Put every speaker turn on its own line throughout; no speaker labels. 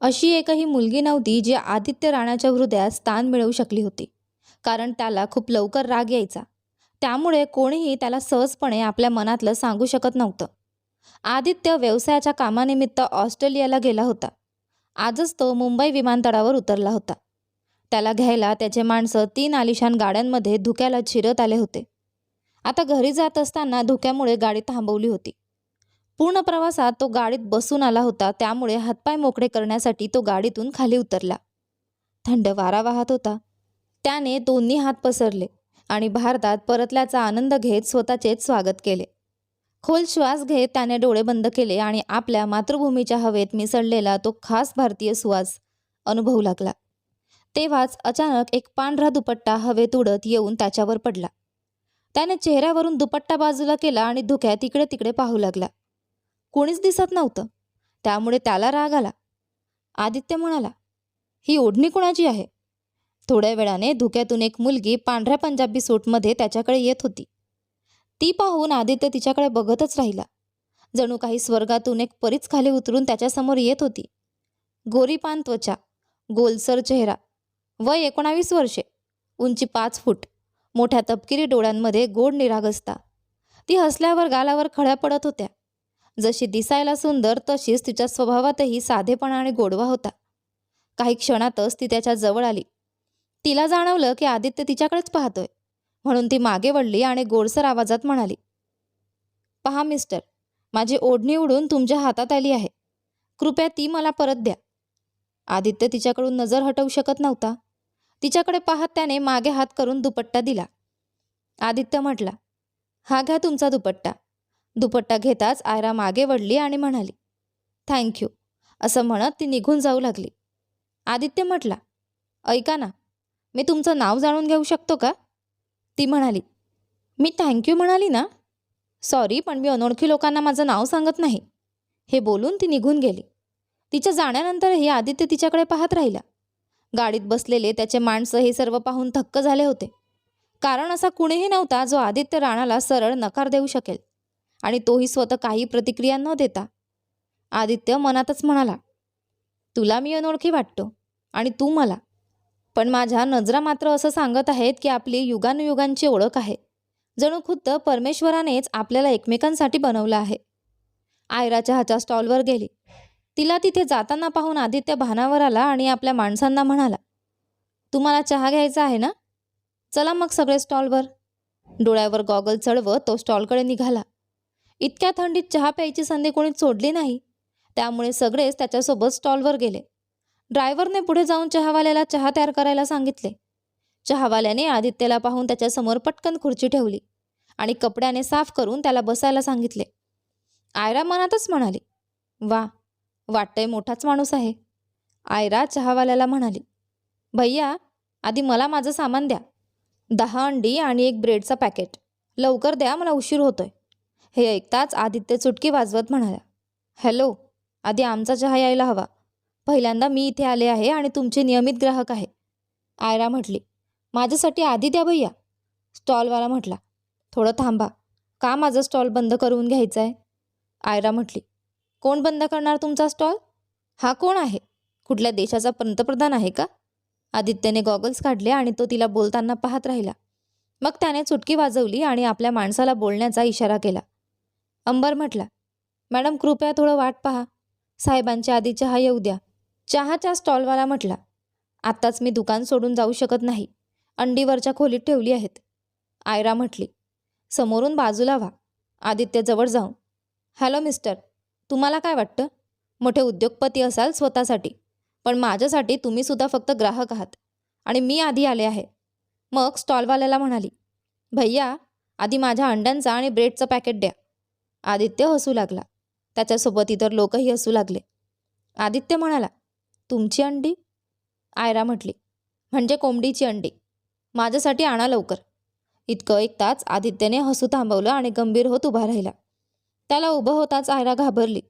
अशी एकही मुलगी नव्हती जी आदित्य राणाच्या हृदयात स्थान मिळवू शकली होती. कारण त्याला खूप लवकर राग यायचा. त्यामुळे कोणीही त्याला सहजपणे आपल्या मनातलं सांगू शकत नव्हतं. आदित्य व्यवसायाच्या कामानिमित्त ऑस्ट्रेलियाला गेला होता. आजच तो मुंबई विमानतळावर उतरला होता. त्याला घ्यायला त्याचे माणसं तीन आलिशान गाड्यांमध्ये धुक्याला शिरत आले होते. आता घरी जात असताना धुक्यामुळे गाडी थांबवली होती. पूर्ण प्रवासात तो गाडीत बसून आला होता. त्यामुळे हातपाय मोकळे करण्यासाठी तो गाडीतून खाली उतरला. थंड वारा वाहत होता. त्याने दोन्ही हात पसरले आणि भारतात परतल्याचा आनंद घेत स्वतःचेच स्वागत केले. खोल श्वास घेत त्याने डोळे बंद केले आणि आपल्या मातृभूमीच्या हवेत मिसळलेला तो खास भारतीय सुवास अनुभवू लागला. तेव्हाच अचानक एक पांढरा दुपट्टा हवेत उडत येऊन त्याच्यावर पडला. त्याने चेहऱ्यावरून दुपट्टा बाजूला केला आणि धुक्यात तिकडे तिकडे पाहू लागला. कोणीच दिसत नव्हतं. त्यामुळे त्याला राग आला. आदित्य म्हणाला ही ओढणी कुणाची आहे? थोड्या वेळाने धुक्यातून एक मुलगी पांढऱ्या पंजाबी सूटमध्ये त्याच्याकडे येत होती. ती पाहून आदित्य तिच्याकडे बघतच राहिला. जणू काही स्वर्गातून एक परीच खाली उतरून त्याच्यासमोर येत होती. गोरीपान त्वचा गोलसर चेहरा वय एकोणावीस वर्षे उंची पाच फूट मोठ्या तपकिरी डोळ्यांमध्ये गोड निरागसता. ती हसल्यावर गालावर खळ्या पडत होत्या. जशी दिसायला सुंदर तशीच तिच्या स्वभावातही साधेपणा आणि गोडवा होता. काही क्षणातच ती त्याच्याजवळ आली. तिला जाणवलं की आदित्य तिच्याकडेच पाहतोय. म्हणून ती मागे वळली आणि गोडसर आवाजात म्हणाली पहा मिस्टर माझी ओढणी उडून तुमच्या हातात आली आहे. कृपया ती मला परत द्या. आदित्य तिच्याकडून नजर हटवू शकत नव्हता. तिच्याकडे पाहत त्याने मागे हात करून दुपट्टा दिला. आदित्य म्हटला हा घ्या तुमचा दुपट्टा. दुपट्टा घेताच आयरा मागे वळली आणि म्हणाली थँक्यू असं म्हणत ती निघून जाऊ लागली. आदित्य म्हटला ऐका ना मी तुमचं नाव जाणून घेऊ शकतो का? ती म्हणाली मी थँक्यू म्हणाली ना? सॉरी पण मी अनोळखी लोकांना माझं नाव सांगत नाही. हे बोलून ती निघून गेली. तिच्या जाण्यानंतरही आदित्य तिच्याकडे पाहत राहिला. गाडीत बसलेले त्याचे माणसं हे सर्व पाहून थक्क झाले होते. कारण असा कुणीही नव्हता जो आदित्य राणाला सरळ नकार देऊ शकेल. आणि तोही स्वतः काही प्रतिक्रिया न देता. आदित्य मनातच म्हणाला तुला मी अनोळखी वाटतो आणि तू मला. पण माझ्या नजरा मात्र असं सांगत आहेत की आपली युगानुयुगांची ओळख आहे. जणू खुद्द परमेश्वरानेच आपल्याला एकमेकांसाठी बनवलं आहे. आयरा चहाच्या स्टॉलवर गेली. तिला तिथे जाताना पाहून आदित्य भानावर आला आणि आपल्या माणसांना म्हणाला तुम्हाला चहा घ्यायचा आहे ना? चला मग सगळे स्टॉलवर. डोळ्यावर गॉगल चढवत तो स्टॉलकडे निघाला. इतक्या थंडीत चहा प्यायची संधी कोणी सोडली नाही. त्यामुळे सगळेच त्याच्यासोबत स्टॉलवर गेले. ड्रायव्हरने पुढे जाऊन चहावाल्याला चहा तयार करायला सांगितले. चहावाल्याने आदित्यला पाहून त्याच्यासमोर पटकन खुर्ची ठेवली आणि कपड्याने साफ करून त्याला बसायला सांगितले. आयरा मनातच म्हणाली वा वाटतंय मोठाच माणूस आहे. आयरा चहावाल्याला म्हणाली भैया आधी मला माझं सामान द्या. दहा अंडी आणि एक ब्रेडचा पॅकेट. लवकर द्या मला उशीर होतोय. हे ऐकताच आदित्य चुटकी वाजवत म्हणाला हॅलो आधी आमचा चहा यायला हवा. पहिल्यांदा मी इथे आले आहे आणि तुमचे नियमित ग्राहक आहे. आयरा म्हटली माझ्यासाठी आधी द्या भैया. स्टॉलवाला म्हटला थोडं थांबा. का माझं स्टॉल बंद करून घ्यायचं आहे आयरा म्हटली कोण बंद करणार तुमचा स्टॉल? हा कोण आहे? कुठल्या देशाचा पंतप्रधान आहे का? आदित्यने गॉगल्स काढले आणि तो तिला बोलताना पाहत राहिला. मग त्याने चुटकी वाजवली आणि आपल्या माणसाला बोलण्याचा इशारा केला. अंबर म्हटला मॅडम कृपया थोडं वाट पहा. साहेबांच्या आधी चहा येऊ द्या. चहाच्या स्टॉलवाला म्हटला आत्ताच मी दुकान सोडून जाऊ शकत नाही. अंडीवरच्या खोलीत ठेवली आहेत. आयरा म्हटली समोरून बाजूला व्हा आदित्यजवळ जाऊन हॅलो मिस्टर तुम्हाला काय वाटतं? मोठे उद्योगपती असाल स्वतःसाठी पण माझ्यासाठी तुम्ही सुद्धा फक्त ग्राहक आहात आणि मी आधी आले आहे. मग स्टॉलवाल्याला म्हणाली भैया आधी माझ्या अंड्यांचा आणि ब्रेडचं पॅकेट द्या. आदित्य हसू लागला. त्याच्यासोबत इतर लोकही हसू लागले. आदित्य म्हणाला तुमची अंडी? आयरा म्हटली म्हणजे कोंबडीची अंडी. माझ्यासाठी आणा लवकर. इतकं ऐकताच आदित्यने हसू थांबवलं आणि गंभीर होत उभा राहिला. त्याला उभं होताच आयरा घाबरली.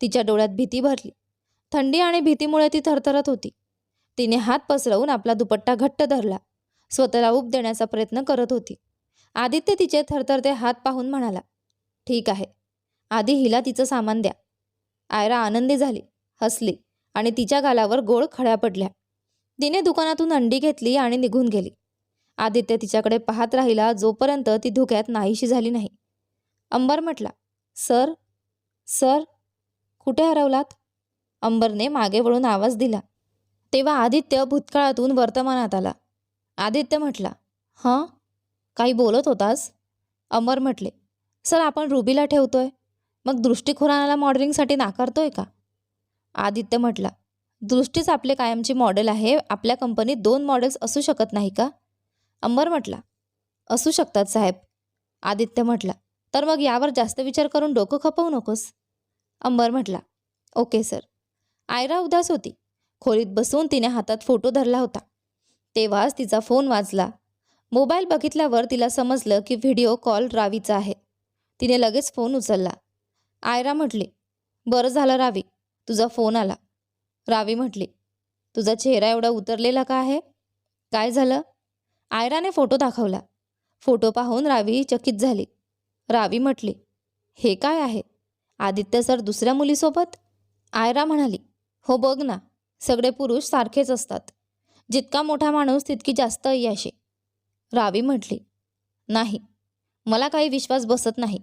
तिच्या डोळ्यात भीती भरली. थंडी आणि भीतीमुळे ती थरथरत होती. तिने हात पसरवून आपला दुपट्टा घट्ट धरला. स्वतःला उब देण्याचा प्रयत्न करत होती. आदित्य तिचे थरथरते हात पाहून म्हणाला ठीक आहे. आधी हिला तिचं सामान द्या. आयरा आनंदी झाली हसली आणि तिच्या गालावर गोड खड्या पडल्या. तिने दुकानातून अंडी घेतली आणि निघून गेली. आदित्य तिच्याकडे पाहत राहिला जोपर्यंत ती धुक्यात नाहीशी झाली नाही. अंबर म्हटला सर सर कुठे हरवलात? अंबरने मागे वळून आवाज दिला. तेव्हा आदित्य भूतकाळातून वर्तमानात आला. आदित्य म्हटला हां काही बोलत होतास? अमर म्हटले सर आपण रुबीला ठेवतोय. मग दृष्टिखुरानाला मॉडेलिंगसाठी नाकारतोय का? आदित्य म्हटला दृष्टीच आपले कायमची मॉडेल आहे. आपल्या कंपनीत दोन मॉडेल्स असू शकत नाही का? अंबर म्हटला असू शकतात साहेब. आदित्य म्हटला तर मग यावर जास्त विचार करून डोकं खपवू नकोस. अंबर म्हटला ओके सर. आयरा उदास होती. खोलीत बसून तिने हातात फोटो धरला होता. तेव्हाच तिचा फोन वाजला. मोबाईल बघितल्यावर तिला समजलं की व्हिडिओ कॉल रावीचा आहे. तिने लगेच फोन उचलला. आयरा म्हटले बरं झालं रावी तुझा फोन आला. रावी म्हटली तुझा चेहरा एवढा उतरलेला का आहे? काय झालं? आयराने फोटो दाखवला. फोटो पाहून रावी चकित झाली. रावी म्हटली हे काय आहे? आदित्य सर दुसऱ्या मुलीसोबत? आयरा म्हणाली हो बघ ना सगळे पुरुष सारखेच असतात. जितका मोठा माणूस तितकी जास्त अय्याशी रावी म्हटली नाही मला काही विश्वास बसत नाही.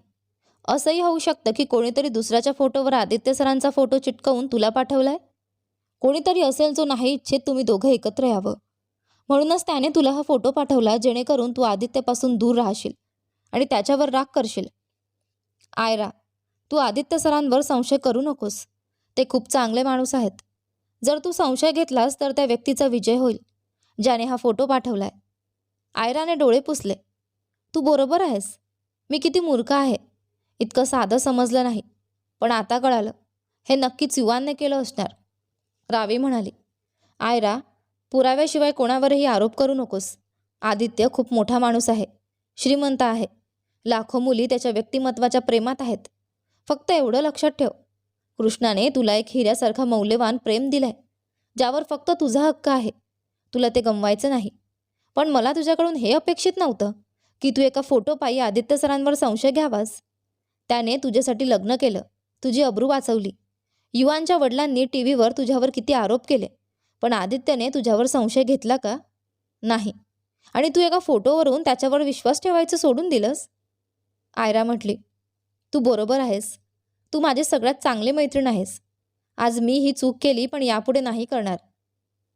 असंही होऊ शकतं की कोणीतरी दुसऱ्याच्या फोटोवर आदित्य सरांचा फोटो चिटकवून तुला पाठवलाय? कोणीतरी असेल जो नाही इच्छित तुम्ही दोघं एकत्र यावं. म्हणूनच त्याने तुला हा फोटो पाठवला जेणेकरून तू आदित्यपासून दूर राहशील आणि त्याच्यावर राग करशील. आयरा तू आदित्य सरांवर संशय करू नकोस. ते खूप चांगले माणूस आहेत. जर तू संशय घेतलास तर त्या व्यक्तीचा विजय होईल ज्याने हा फोटो पाठवलाय. आयराने डोळे पुसले. तू बरोबर आहेस. मी किती मूर्ख आहे. इतकं साधं समजलं नाही. पण आता कळालं. हे नक्कीच युवानने केलं असणार. रावी म्हणाली आयरा पुराव्याशिवाय कोणावरही आरोप करू नकोस. आदित्य खूप मोठा माणूस आहे. श्रीमंत आहे. लाखो मुली त्याच्या व्यक्तिमत्वाच्या प्रेमात आहेत. फक्त एवढं लक्षात ठेव. कृष्णाने तुला एक हिऱ्यासारखा मौल्यवान प्रेम दिलाय. ज्यावर फक्त तुझा हक्क आहे. तुला ते गमवायचं नाही. पण मला तुझ्याकडून हे अपेक्षित नव्हतं की तू एका फोटोपायी आदित्य सरांवर संशय घ्यावास. त्याने तुझ्यासाठी लग्न केलं. तुझी अब्रू वाचवली. युवांच्या वडिलांनी टी व्हीवर तुझ्यावर किती आरोप केले. पण आदित्यने तुझ्यावर संशय घेतला का? नाही. आणि तू एका फोटोवरून त्याच्यावर विश्वास ठेवायचं सोडून दिलंस? आयरा म्हटली तू बरोबर आहेस. तू माझे सगळ्यात चांगले मैत्रीण आहेस. आज मी ही चूक केली पण यापुढे नाही करणार.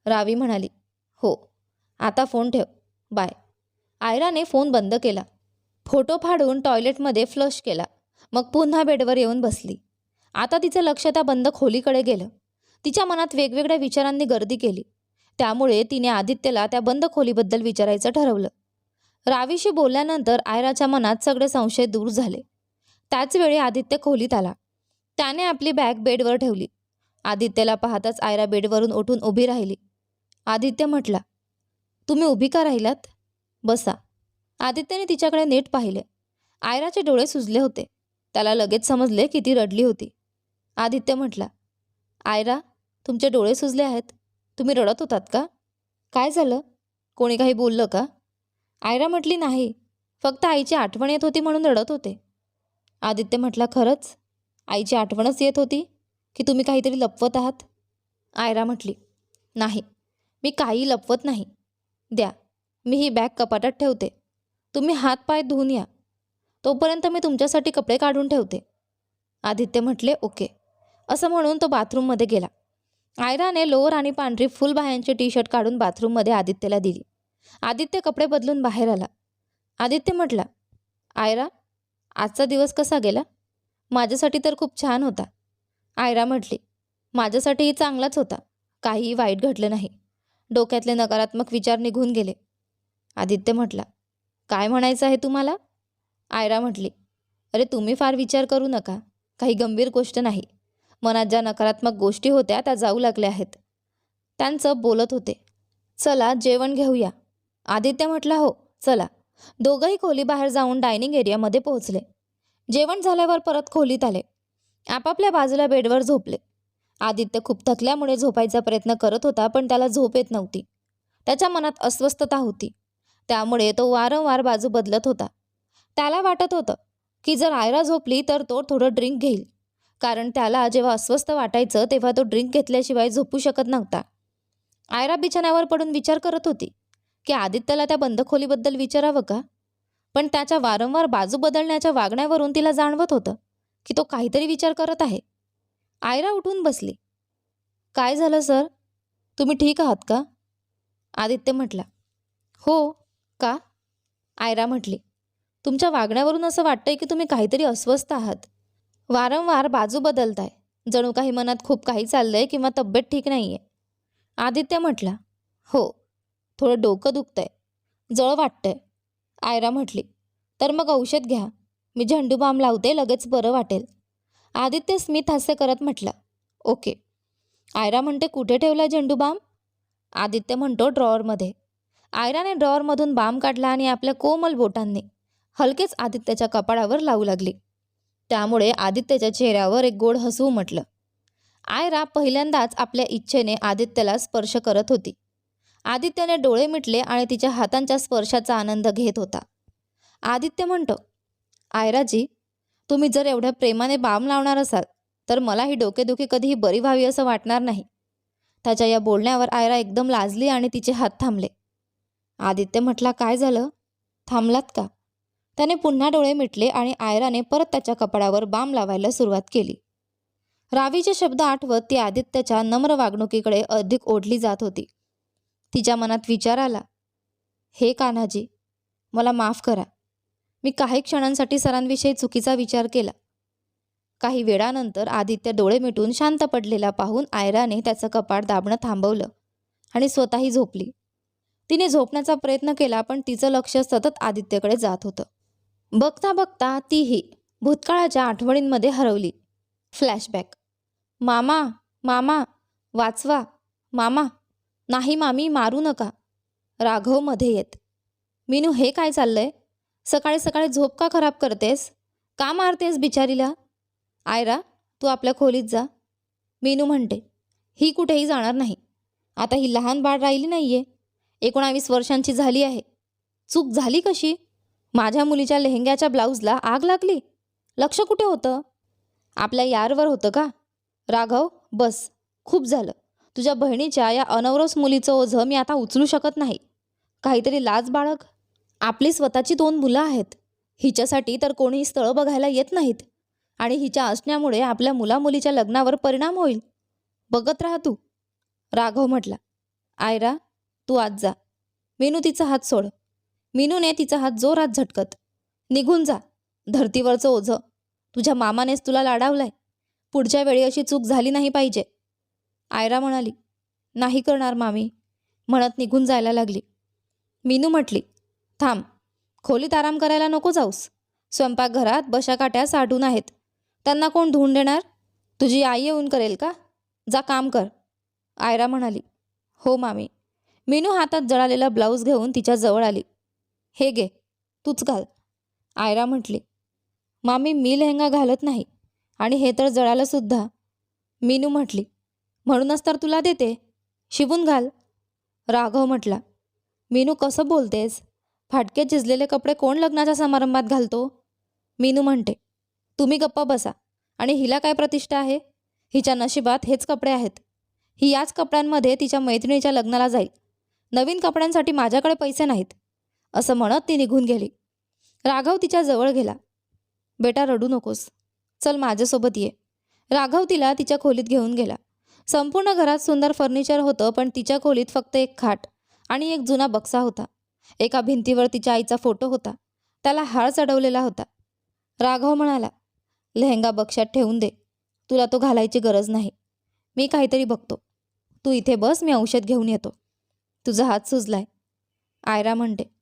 रावी म्हणाली हो आता फोन ठेव. बाय. आयराने फोन बंद केला. फोटो फाडून टॉयलेटमध्ये फ्लश केला. मग पुन्हा बेडवर येऊन बसली. आता तिचं लक्ष त्या बंद खोलीकडे गेलं. तिच्या मनात वेगवेगळ्या विचारांनी गर्दी केली. त्यामुळे तिने आदित्यला त्या बंद खोलीबद्दल विचारायचं ठरवलं. रावीशी बोलल्यानंतर आयराच्या मनात सगळे संशय दूर झाले. त्याचवेळी आदित्य खोलीत आला. त्याने आपली बॅग बेडवर ठेवली. आदित्यला पाहताच आयरा बेडवरून उठून उभी राहिली. आदित्य म्हटला तुम्ही उभी का राहिलात? बसा. आदित्यने तिच्याकडे नीट पाहिले. आयराचे डोळे सुजले होते. त्याला लगेच समजले की ती रडली होती. आदित्य म्हटला आयरा तुमचे डोळे सुजले आहेत. तुम्ही रडत होतात का? काय झालं? कोणी काही बोललं का? आयरा म्हटली नाही. फक्त आईची आठवण येत होती म्हणून रडत होते. आदित्य म्हटला खरंच? आईची आठवणच येत होती की तुम्ही काहीतरी लपवत आहात? आयरा म्हटली नाही. मी काही लपवत नाही. द्या. मी ही बॅग कपाटात ठेवते. तुम्ही हात पाय धुवून या. तोपर्यंत मी तुमच्यासाठी कपडे काढून ठेवते. आदित्य म्हटले ओके. असं म्हणून तो बाथरूममध्ये गेला. आयराने लोअर आणि पांढरी फुलबाह्यांची टी शर्ट काढून बाथरूममध्ये आदित्यला दिली. आदित्य कपडे बदलून बाहेर आला. आदित्य म्हटला आयरा आजचा दिवस कसा गेला? माझ्यासाठी तर खूप छान होता. आयरा म्हटली माझ्यासाठीही चांगलाच होता. काहीही वाईट घडलं नाही. डोक्यातले नकारात्मक विचार निघून गेले. आदित्य म्हटला काय म्हणायचं आहे तुम्हाला? आयरा म्हटली अरे तुम्ही फार विचार करू नका. काही गंभीर गोष्ट नाही. मनात ज्या नकारात्मक गोष्टी होत्या त्या जाऊ लागल्या आहेत. त्यांचं बोलत होते चला जेवण घेऊया. आदित्य म्हटला हो चला. दोघंही खोलीबाहेर जाऊन डायनिंग एरियामध्ये पोहोचले. जेवण झाल्यावर परत खोलीत आले. आपापल्या बाजूला बेडवर झोपले. आदित्य खूप थकल्यामुळे झोपायचा प्रयत्न करत होता पण त्याला झोप येत नव्हती. त्याच्या मनात अस्वस्थता होती. त्यामुळे तो वारंवार बाजू बदलत होता. त्याला वाटत होतं की जर आयरा झोपली तर तो थोडं ड्रिंक घेईल. कारण त्याला जेव्हा अस्वस्थ वाटायचं तेव्हा तो ड्रिंक घेतल्याशिवाय झोपू शकत नव्हता. आयरा बिछाण्यावर पडून विचार करत होती की आदित्यला त्या बंद खोलीबद्दल विचारावं का? पण त्याच्या वारंवार बाजू बदलण्याच्या वागण्यावरून तिला जाणवत होतं की तो काहीतरी विचार करत आहे. आयरा उठून बसली. काय झालं सर? तुम्ही ठीक आहात का? आदित्य म्हटला. हो का? आयरा म्हटली. तुमच्या वागण्यावरून असं वाटतंय की तुम्ही काहीतरी अस्वस्थ आहात. वारंवार बाजू बदलताय. जणू काही मनात खूप काही चाललंय किंवा तब्येत ठीक नाहीये. आदित्य म्हटला हो थोडं डोकं दुखतंय. जळ वाटतंय. आयरा म्हटली तर मग औषध घ्या. मी झेंडू बाम लावते लगेच बरं वाटेल. आदित्य स्मित हास्य करत म्हटलं ओके. आयरा म्हणते कुठे ठेवला झेंडू बाम? आदित्य म्हणतो ड्रॉवरमध्ये. आयराने ड्रॉवरमधून बाम काढला आणि आपल्या कोमल बोटांनी हलकेच आदित्याच्या कपाळावर लावू लागली. त्यामुळे आदित्याच्या चेहऱ्यावर एक गोड हसू उमटलं आयरा पहिल्यांदाच आपल्या इच्छेने आदित्यला स्पर्श करत होती. आदित्यने डोळे मिटले आणि तिच्या हातांच्या स्पर्शाचा आनंद घेत होता. आदित्य म्हणतो आयराजी तुम्ही जर एवढ्या प्रेमाने बाम लावणार असाल तर मला ही डोकेदुखी कधीही बरी व्हावी असं वाटणार नाही. त्याच्या या बोलण्यावर आयरा एकदम लाजली आणि तिचे हात थांबले. आदित्य म्हटला काय झालं? थांबलात का? त्याने पुन्हा डोळे मिटले आणि आयराने परत त्याच्या कपाडावर बाम लावायला सुरुवात केली. रावीचे शब्द आठवत ती आदित्यच्या नम्र वागणुकीकडे अधिक ओढली जात होती. तिच्या मनात विचार आला हे कान्हाजी मला माफ करा. मी काही क्षणांसाठी सरांविषयी चुकीचा विचार केला. काही वेळानंतर आदित्य डोळे मिटून शांत पडलेला पाहून आयराने त्याचं कपाट दाबणं थांबवलं आणि स्वतःही झोपली. तिने झोपण्याचा प्रयत्न केला पण तिचं लक्ष सतत आदित्यकडे जात होतं. बघता बघता तीही भूतकाळाच्या आठवणींमध्ये हरवली. फ्लॅशबॅक मामा मामा वाचवा मामा नाही मामी मारू नका. राघवमध्ये येत. मीनू हे काय चाललंय? सकाळी सकाळी झोप का खराब करतेस? का मारतेस बिचारीला? आयरा तू आपल्या खोलीत जा. मीनू म्हणते ही कुठेही जाणार नाही. आता ही लहान बाळ राहिली नाहीये. एकोणावीस वर्षांची झाली आहे. चूक झाली कशी? माझ्या मुलीच्या लेहंग्याच्या ब्लाऊजला आग लागली. लक्ष कुठे होतं? आपल्या यारवर होतं का? राघव बस. खूप झालं. तुझ्या बहिणीच्या या अनवरस मुलीचं ओझं मी आता उचलू शकत नाही. काहीतरी लाज बाळग. आपली स्वतःची दोन मुलं आहेत. हिच्यासाठी तर कोणीही स्थळं बघायला येत नाहीत. आणि हिच्या असण्यामुळे आपल्या मुलामुलीच्या लग्नावर परिणाम होईल. बघत राहा तू. राघव म्हटला. आयरा तू आज जा. मेनू तिचा हात सोड. मिनूने तिचा हात जोरात झटकत. निघून जा. धर्तीवरचं ओझं. तुझ्या मामानेच तुला लाडावलाय. पुढच्या वेळी अशी चूक झाली नाही पाहिजे. आयरा म्हणाली नाही करणार मामी. म्हणत निघून जायला लागली. मीनू म्हटली थांब. खोलीत आराम करायला नको जाऊस. स्वयंपाकघरात बशाकाट्या साठून आहेत. त्यांना कोण धुवून देणार? तुझी आई येऊन करेल का? जा काम कर. आयरा म्हणाली हो मामी. मीनू हातात जळालेला ब्लाऊज घेऊन तिच्या जवळ आली. हे गे तूच घाल. आयरा म्हटली मामी मी लेहंगा घालत नाही आणि हे तर जळालंसुद्धा मीनू म्हटली म्हणूनच तर तुला देते शिवून घाल. राघव म्हटला मीनू कसं बोलतेस? फाटके झिजलेले कपडे कोण लग्नाच्या समारंभात घालतो? मीनू म्हणते तुम्ही गप्पा बसा आणि हिला काय प्रतिष्ठा आहे? हिच्या नशिबात हेच कपडे आहेत. ही याच कपड्यांमध्ये तिच्या मैत्रिणीच्या लग्नाला जाईल. नवीन कपड्यांसाठी माझ्याकडे पैसे नाहीत. असं म्हणत ती निघून गेली. राघव तिच्या जवळ गेला. बेटा रडू नकोस. चल माझ्यासोबत ये. राघव तिला तिच्या खोलीत घेऊन गेला. संपूर्ण घरात सुंदर फर्निचर होतं पण तिच्या खोलीत फक्त एक खाट आणि एक जुना बक्सा होता. एका भिंतीवर तिच्या आईचा फोटो होता. त्याला हार चढवलेला होता. राघव म्हणाला लेहंगा बक्षात ठेवून दे. तुला तो घालायची गरज नाही. मी काहीतरी बघतो. तू इथे बस मी औषध घेऊन येतो. तुझा हात सुजलाय. आयरा म्हणते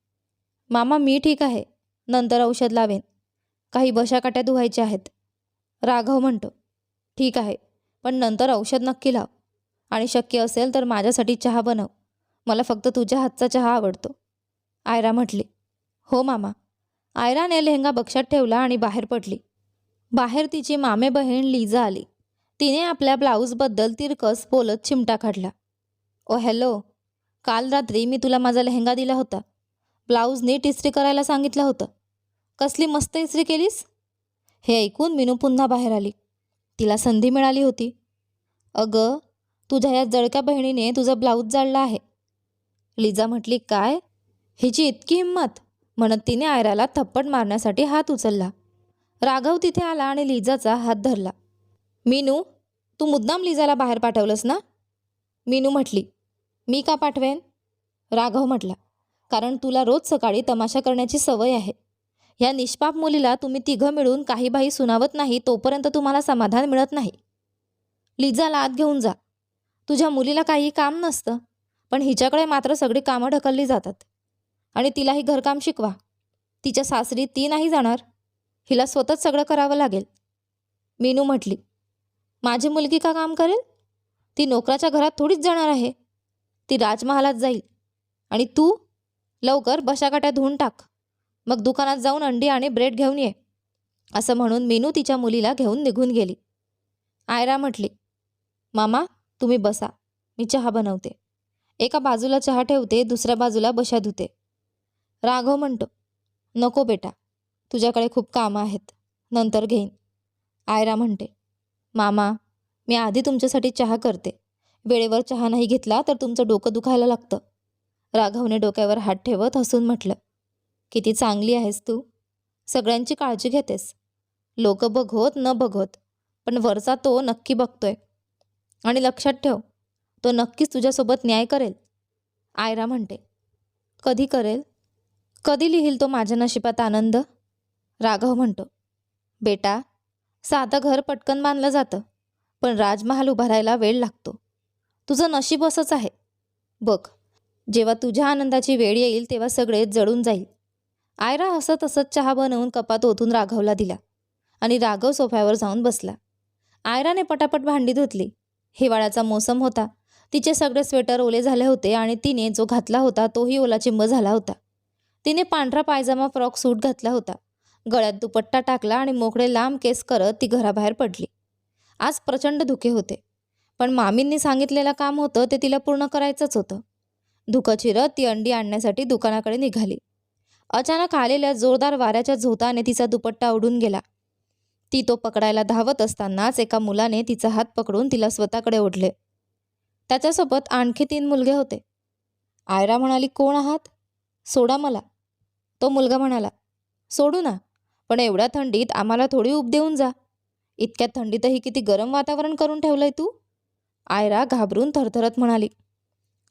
मामा मी ठीक आहे. नंतर औषध लावेन. काही बशाकाट्या धुवायच्या आहेत. राघव म्हणतो ठीक आहे पण नंतर औषध नक्की लाव. आणि शक्य असेल तर माझ्यासाठी चहा बनव. मला फक्त तुझ्या हातचा चहा आवडतो. आयरा म्हटली हो मामा. आयराने लेहंगा बक्षात ठेवला आणि बाहेर पडली. बाहेर तिची मामे बहीण लिजा आली. तिने आपल्या ब्लाऊजबद्दल तिरकस बोलत चिमटा काढला. Oh hello. काल रात्री मी तुला माझा लेहंगा दिला होता. ब्लाऊज नीट इस्त्री करायला सांगितलं होतं. कसली मस्त इस्त्री केलीस? हे ऐकून मीनू पुन्हा बाहेर आली. तिला संधी मिळाली होती. अगं तुझ्या या जळक्या बहिणीने तुझा ब्लाऊज जाळला आहे. लिजा म्हटली काय? हिची इतकी हिंमत? म्हणत तिने आयराला थप्पड मारण्यासाठी हात उचलला. राघव तिथे आला आणि लिजाचा हात धरला. मीनू तू मुद्दाम लिजाला बाहेर पाठवलंस ना? मीनू म्हटली मी का पाठवेन? राघव म्हटला कारण तुला रोज सकाळी तमाशा करण्याची सवय आहे. ह्या निष्पाप मुलीला तुम्ही तिघं मिळून काही बाई सुनावत नाही तोपर्यंत तुम्हाला समाधान मिळत नाही. लिजाला आत घेऊन जा. तुझ्या मुलीला काही काम नसतं पण हिच्याकडे मात्र सगळी कामं ढकलली जातात. आणि तिलाही घरकाम शिकवा. तिच्या सासरी ती नाही जाणार. हिला स्वतःच सगळं करावं लागेल. मीनू म्हटली माझी मुलगी का काम करेल? ती नोकराच्या घरात थोडीच जाणार आहे. ती राजमहालात जाईल. आणि तू लवकर बशाकाट्या धुवून टाक. मग दुकानात जाऊन अंडी आणि ब्रेड घेऊन ये. असं म्हणून मीनू तिच्या मुलीला घेऊन निघून गेली. आयरा म्हटली मामा तुम्ही बसा. मी चहा बनवते. एका बाजूला चहा ठेवते दुसऱ्या बाजूला बशा धुते. राघव म्हणतो नको बेटा तुझ्याकडे खूप कामं आहेत. नंतर घेईन. आयरा म्हणते मामा मी आधी तुमच्यासाठी चहा करते. वेळेवर चहा नाही घेतला तर तुमचं डोकं दुखायला लागतं. राघवने डोक्यावर हात ठेवत हसून म्हटलं किती चांगली आहेस तू. सगळ्यांची काळजी घेतेस. लोक बघवत न बघवत पण वरचा तो नक्की बघतोय. आणि लक्षात ठेव तो नक्कीच तुझ्यासोबत न्याय करेल. आयरा म्हणते कधी करेल? कधी लिहील तो माझ्या नशिबात आनंद? राघव म्हणतो बेटा साधं घर पटकन बांधलं जातं पण राजमहाल उभारायला वेळ लागतो. तुझं नशीब असंच आहे. बघ जेव्हा तुझ्या आनंदाची वेळ येईल तेव्हा सगळे जळून जाईल. आयरा हसत हसत चहा बनवून कपात ओतून राघवला दिला आणि राघव सोफ्यावर जाऊन बसला. आयराने पटापट भांडी धुतली. हिवाळ्याचा मोसम होता. तिचे सगळे स्वेटर ओले झाले होते आणि तिने जो घातला होता तोही ओला चिंब झाला होता. तिने पांढरा पायजामा फ्रॉक सूट घातला होता. गळ्यात दुपट्टा टाकला आणि मोकळे लांब केस करत ती घराबाहेर पडली. आज प्रचंड धुके होते. पण मामींनी सांगितलेलं काम होतं ते तिला पूर्ण करायचंच होतं. धुकं चिरत ती अंडी आणण्यासाठी दुकानाकडे निघाली. अचानक आलेल्या जोरदार वाऱ्याच्या झोताने तिचा दुपट्टा उडून गेला. ती तो पकडायला धावत असतानाच एका मुलाने तिचा हात पकडून तिला स्वतःकडे ओढले. त्याच्यासोबत आणखी तीन मुलगे होते. आयरा म्हणाली कोण आहात? सोडा मला. तो मुलगा म्हणाला सोडू ना पण एवढ्या थंडीत आम्हाला थोडी उब देऊन जा. इतक्या थंडीतही किती गरम वातावरण करून ठेवलंय तू. आयरा घाबरून थरथरत म्हणाली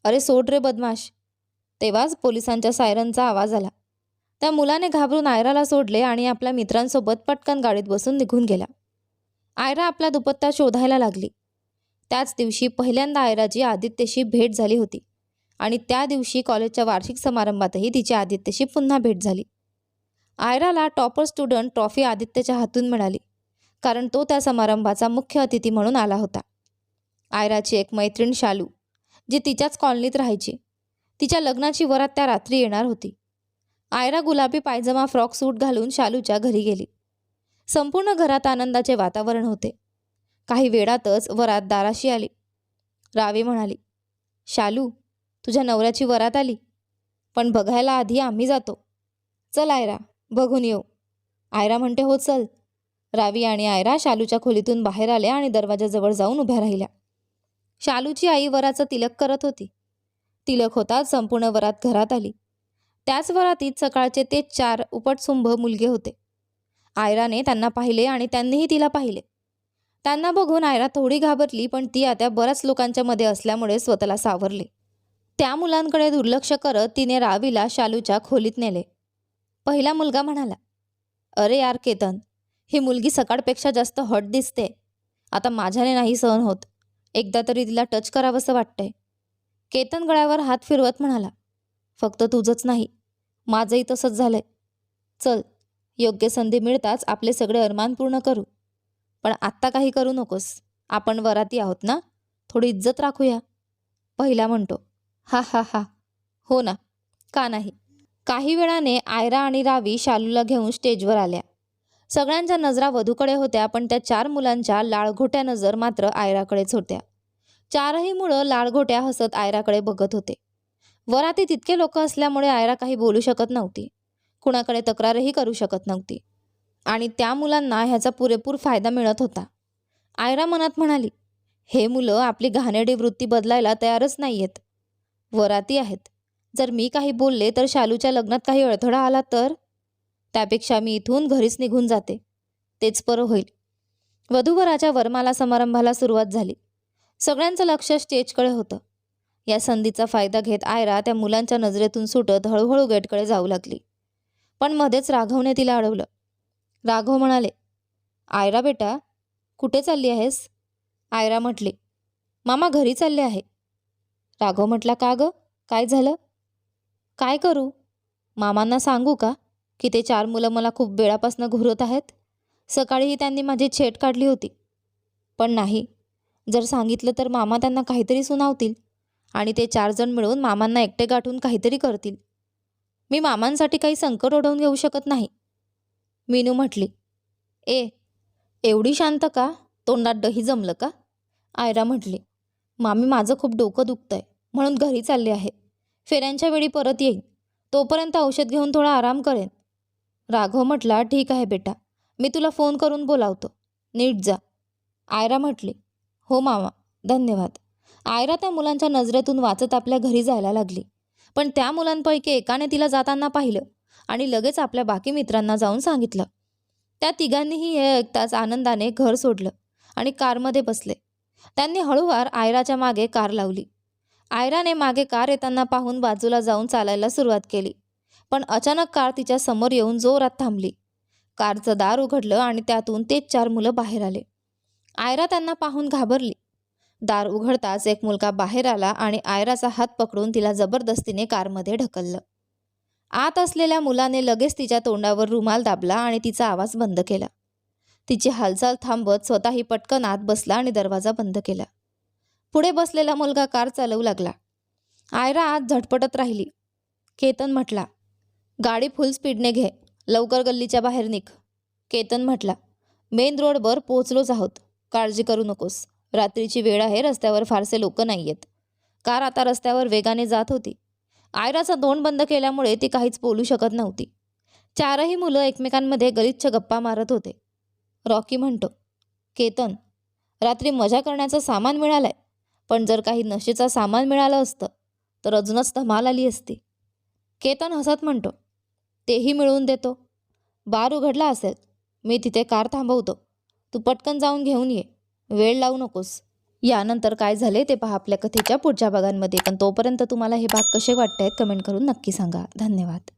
अरे सोड रे बदमाश. तेव्हाच पोलिसांच्या सायरनचा आवाज आला. त्या मुलाने घाबरून आयराला सोडले आणि आपल्या मित्रांसोबत पटकन गाडीत बसून निघून गेला. आयरा आपला दुपत्ता शोधायला लागली. त्याच दिवशी पहिल्यांदा आयराची आदित्यशी भेट झाली होती आणि त्या दिवशी कॉलेजच्या वार्षिक समारंभातही तिची आदित्यशी पुन्हा भेट झाली. आयराला टॉपर स्टुडंट ट्रॉफी आदित्यच्या हातून मिळाली कारण तो त्या समारंभाचा मुख्य अतिथी म्हणून आला होता. आयराची एक मैत्रीण शालू जी तिच्याच कॉलनीत राहायची. तिच्या लग्नाची वरात त्या रात्री येणार होती. आयरा गुलाबी पायजमा फ्रॉक सूट घालून शालूच्या घरी गेली. संपूर्ण घरात आनंदाचे वातावरण होते. काही वेळातच वरात दाराशी आली. रावी म्हणाली शालू तुझ्या नवऱ्याची वरात आली. पण बघायला आधी आम्ही जातो. चल आयरा बघून येऊ. आयरा म्हणते हो चल. रावी आणि आयरा शालूच्या खोलीतून बाहेर आल्या आणि दरवाजाजवळ जाऊन उभ्या राहिल्या. शालूची आई वराचं तिलक करत होती. तिलक होताच संपूर्ण वरात घरात आली. त्याच वरातीत सकाळचे ते चार उपटसुंभ मुलगे होते. आयराने त्यांना पाहिले आणि त्यांनीही तिला पाहिले. त्यांना बघून आयरा थोडी घाबरली पण ती आता बऱ्याच लोकांच्या मध्ये असल्यामुळे स्वतःला सावरली. त्या मुलांकडे दुर्लक्ष करत तिने रावीला शालूच्या खोलीत नेले. पहिला मुलगा म्हणाला अरे यार केतन ही मुलगी सकाळपेक्षा जास्त हॉट दिसते. आता माझ्याने नाही सहन होत. एकदा तरी तिला टच करावंसं वाटतंय. केतन गळ्यावर हात फिरवत म्हणाला फक्त तुझंच नाही माझंही तसंच झालंय. चल योग्य संधी मिळताच आपले सगळे अरमान पूर्ण करू. पण आत्ता काही करू नकोस आपण वराती आहोत ना? थोडी इज्जत राखूया. पहिला म्हणतो हा हा हा हो ना का नाही? काही वेळाने आयरा आणि रावी शालूला घेऊन स्टेजवर आल्या. सगळ्यांच्या नजरा वधूकडे होत्या पण त्या चार मुलांच्या लाळघोट्या नजर मात्र आयराकडेच होत्या. चारही मुलं लाळघोट्या हसत आयराकडे बघत होते. वराती तितके लोक असल्यामुळे आयरा काही बोलू शकत नव्हती. कुणाकडे तक्रारही करू शकत नव्हती. आणि त्या मुलांना ह्याचा पुरेपूर फायदा मिळत होता. आयरा मनात म्हणाली हे मुलं आपली घाणेरडी वृत्ती बदलायला तयारच नाही आहेत वराती आहेत. जर मी काही बोलले तर शालूच्या लग्नात काही अडथळा आला तर? त्यापेक्षा मी इथून घरीच निघून जाते. तेच बरं होईल. वधूवराच्या वरमाला समारंभाला सुरुवात झाली. सगळ्यांचं लक्ष स्टेजकडे होतं. या संधीचा फायदा घेत आयरा त्या मुलांच्या नजरेतून सुटत हळूहळू गेटकडे जाऊ लागली. पण मध्येच राघवने तिला अडवलं. राघव म्हणाले आयरा बेटा कुठे चालली आहेस? आयरा म्हटली मामा घरी चालले आहे. राघव म्हटला का गं? काय झालं? काय करू? मामांना सांगू का? की ते चार मुलं मला खूप वेळापासून घुरत आहेत. सकाळीही त्यांनी माझी छेट काढली होती. पण नाही. जर सांगितलं तर मामा त्यांना काहीतरी सुनावतील आणि ते चार जण मिळून मामांना एकटे गाठून काहीतरी करतील. मी मामांसाठी काही संकट ओढवून घेऊ शकत नाही. मीनू म्हटली ए एवढी शांत का? तोंडात दही जमलं का? आयरा म्हटली मामी माझं खूप डोकं दुखतंय म्हणून घरी चालले आहे. फेऱ्यांच्या वेळी परत येईन. तोपर्यंत औषध घेऊन थोडा आराम करेन. राघव म्हटला ठीक आहे बेटा मी तुला फोन करून बोलावतो. नीट जा. आयरा म्हटली हो मामा धन्यवाद. आयरा त्या मुलांच्या नजरेतून वाचत आपल्या घरी जायला लागली. पण त्या मुलांपैकी एकाने तिला जाताना पाहिलं आणि लगेच आपल्या बाकी मित्रांना जाऊन सांगितलं. त्या तिघांनीही हे ऐकताच आनंदाने घर सोडलं आणि कारमध्ये बसले. त्यांनी हळूवार आयराच्या मागे कार लावली. आयराने मागे कार येताना पाहून बाजूला जाऊन चालायला सुरुवात केली. पण अचानक कार तिच्या समोर येऊन जोरात थांबली. कारचं दार उघडलं आणि त्यातून तेच चार मुलं बाहेर आले. आयरा त्यांना पाहून घाबरली. दार उघडताच एक मुलगा बाहेर आला आणि आयराचा हात पकडून तिला जबरदस्तीने कारमध्ये ढकललं. आत असलेल्या मुलाने लगेच तिच्या तोंडावर रुमाल दाबला आणि तिचा आवाज बंद केला. तिची हालचाल थांबत स्वतःही पटकन आत बसला आणि दरवाजा बंद केला. पुढे बसलेला मुलगा कार चालवू लागला. आयरा आत झटपटत राहिली. केतन म्हटला गाडी फुल स्पीडने घे. लवकर गल्लीच्या बाहेर निघ. केतन म्हटला मेन रोडवर पोहोचलोच आहोत. काळजी करू नकोस. रात्रीची वेळ आहे रस्त्यावर फारसे लोक नाही आहेत कार आता रस्त्यावर वेगाने जात होती. आयराचा दोन बंद केल्यामुळे ती काहीच बोलू शकत नव्हती. चारही मुलं एकमेकांमध्ये गलिच्छ गप्पा मारत होते. रॉकी म्हणतो केतन रात्री मजा करण्याचं सामान मिळालंय. पण जर काही नशेचं सामान मिळालं असतं तर अजूनच धमाल आली असती. केतन हसत म्हणतो तेही मिळवून देतो. बार उघडला असेल मी तिथे कार थांबवतो. तू पटकन जाऊन घेऊन ये. वेळ लावू नकोस. यानंतर काय झाले ते पहा आपल्या कथेच्या पुढच्या भागांमध्ये. पण तोपर्यंत तुम्हाला हे भाग कसे वाटत आहेत कमेंट करून नक्की सांगा. धन्यवाद.